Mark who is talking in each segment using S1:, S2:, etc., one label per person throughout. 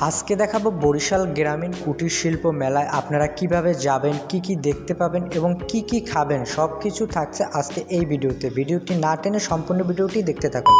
S1: আজকে দেখাবো বরিশাল গ্রামীণ কুটির শিল্প মেলায় আপনারা কীভাবে যাবেন, কি কি দেখতে পাবেন এবং কি কি খাবেন সব কিছু থাকছে আজকে এই ভিডিওতে। ভিডিওটি না টেনে সম্পূর্ণ ভিডিওটি দেখতে থাকুন।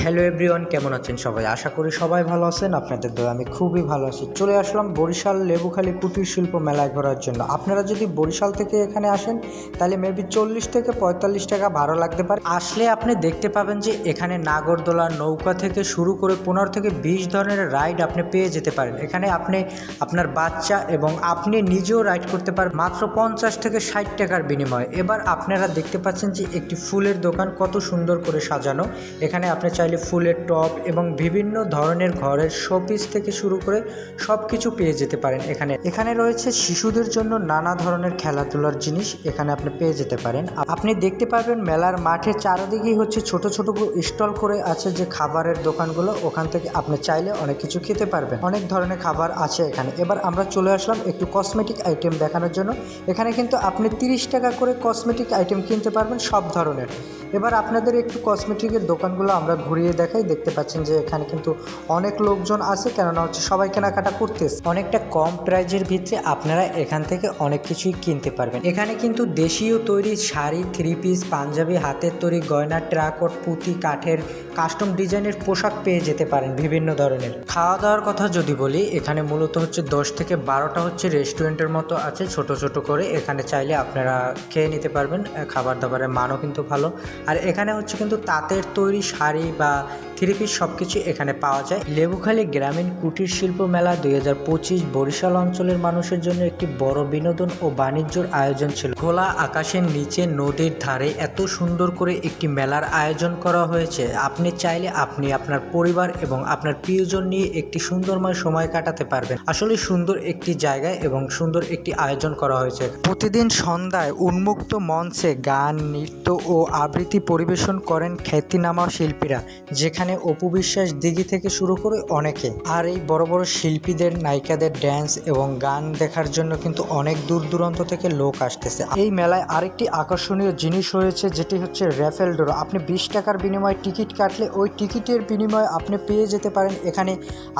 S1: হ্যালো এভরিওয়ান কেমন আছেন সবাই? আশা করি সবাই ভালো আছেন, আপনাদের দয়া, আমি খুবই ভালো আছি। চলে আসলাম বরিশাল লেবুখালি কুটির শিল্প মেলায় ঘোরার জন্য। আপনারা যদি বরিশাল থেকে এখানে আসেন, তাহলে মেবি চল্লিশ থেকে পঁয়তাল্লিশ টাকা ভাড়া লাগতে পারে। আসলে আপনি দেখতে পাবেন যে এখানে নাগরদোলা নৌকা থেকে শুরু করে পনেরো থেকে বিশ ধরনের রাইড আপনি পেয়ে যেতে পারেন। এখানে আপনি আপনার বাচ্চা এবং আপনি নিজেও রাইড করতে পারেন মাত্র পঞ্চাশ থেকে ষাট টাকার বিনিময়ে। এবার আপনারা দেখতে পাচ্ছেন যে একটি ফুলের দোকান কত সুন্দর করে সাজানো। এখানে আপনি চাইলে ফুলের টব এবং বিভিন্ন ধরনের ঘরের শোপিস থেকে শুরু করে সব কিছু পেয়ে যেতে পারেন এখানে। এখানে রয়েছে শিশুদের জন্য নানা ধরনের খেলাধুলার জিনিস এখানে আপনি পেয়ে যেতে পারেন। আপনি দেখতে পারবেন মেলার মাঠে চারিদিকেই হচ্ছে ছোট ছোট স্টল করে আছে যে খাবারের দোকানগুলো, ওখান থেকে আপনি চাইলে অনেক কিছু খেতে পারবেন। অনেক ধরনের খাবার আছে এখানে। এবার আমরা চলে আসলাম একটু কসমেটিক আইটেম দেখানোর জন্য। এখানে কিন্তু আপনি তিরিশ টাকা করে কসমেটিক আইটেম কিনতে পারবেন সব ধরনের। এবার আপনাদের একটু কসমেটিকের দোকানগুলো আমরা ঘুরিয়ে দেখাই, দেখতে পাচ্ছেন যে এখানে কিন্তু অনেক লোকজন আছে, কেননা হচ্ছে সবাই কেনাকাটা করতেছে। অনেকটা কম প্রাইজের ভিতরে আপনারা এখান থেকে অনেক কিছুই কিনতে পারবেন। এখানে কিন্তু দেশীয় তৈরি শাড়ি থ্রি পিস পাঞ্জাবি, হাতের তৈরি গয়না ট্রাকট পুঁতি, কাঠের কাস্টম ডিজাইনের পোশাক পেয়ে যেতে পারেন বিভিন্ন ধরনের। খাওয়া দাওয়ার কথা যদি বলি, এখানে মূলত হচ্ছে দশ থেকে বারোটা হচ্ছে রেস্টুরেন্টের মতো আছে, ছোট ছোট করে। এখানে চাইলে আপনারা খেয়ে নিতে পারবেন, খাবার দাবারের মানও কিন্তু ভালো। আর এখানে হচ্ছে কিন্তু তাঁতের তৈরি শাড়ি বা তা থ্রি পিস সব কিছু এখানে পাওয়া যায়। লেবুখালী গ্রামীণ কুটির শিল্প মেলা দুই হাজার পঁচিশ বরিশাল অঞ্চলের মানুষের জন্য একটি বড় বিনোদন ও বাণিজ্যর আয়োজন ছিল। খোলা আকাশের নিচে নদীর ধারে এত সুন্দর করে একটি মেলার আয়োজন করা হয়েছে। আপনি চাইলে আপনি আপনার পরিবার এবং আপনার প্রিয়জন নিয়ে একটি সুন্দরময় সময় কাটাতে পারবেন। আসলে সুন্দর একটি জায়গায় এবং সুন্দর একটি আয়োজন করা হয়েছে। প্রতিদিন সন্ধ্যায় উন্মুক্ত মঞ্চে গান, নৃত্য ও আবৃত্তি পরিবেশন করেন খ্যাতিনামা শিল্পীরা, যেখানে অপু বিশ্বাস দিঘি থেকে শুরু করে অনেকে। আর এই বড় বড় শিল্পীদের, নায়িকাদের ড্যান্স এবং গান দেখার জন্য কিন্তু অনেক দূর দূরান্ত থেকে লোক আসতেছে। এই মেলায় আরেকটি আকর্ষণীয় জিনিস রয়েছে, যেটি হচ্ছে র্যাফেল ডোর আপনি বিশ টাকার বিনিময়ে টিকিট কাটলে ওই টিকিটের বিনিময়ে আপনি পেয়ে যেতে পারেন এখানে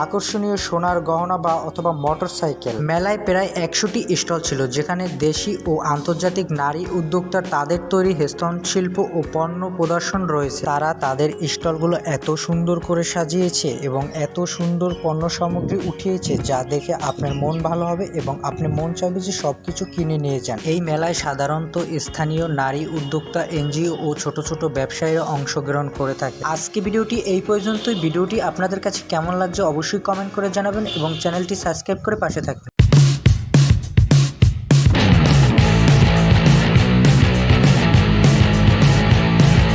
S1: আকর্ষণীয় সোনার গহনা বা অথবা মোটর সাইকেল মেলায় প্রায় একশোটি স্টল ছিল, যেখানে দেশি ও আন্তর্জাতিক নারী উদ্যোক্তা তাদের তৈরি হস্তশিল্প ও পণ্য প্রদর্শন রয়েছে। তারা তাদের স্টলগুলো এত সুন্দর করে সাজিয়েছে এবং এত সুন্দর পণ্য সামগ্রী উঠিয়েছে যা দেখে আপনার মন ভালো হবে এবং আপনি মন চাইবে যে সব কিছু কিনে নিয়ে যান। এই মেলায় সাধারণত স্থানীয় নারী উদ্যোক্তা, এনজিও ও ছোট ছোট ব্যবসায়ীরা অংশগ্রহণ করে থাকে। আজকে ভিডিওটি এই পর্যন্তই। ভিডিওটি আপনাদের কাছে কেমন লাগছে অবশ্যই কমেন্ট করে জানাবেন এবং চ্যানেলটি সাবস্ক্রাইব করে পাশে থাকবেন।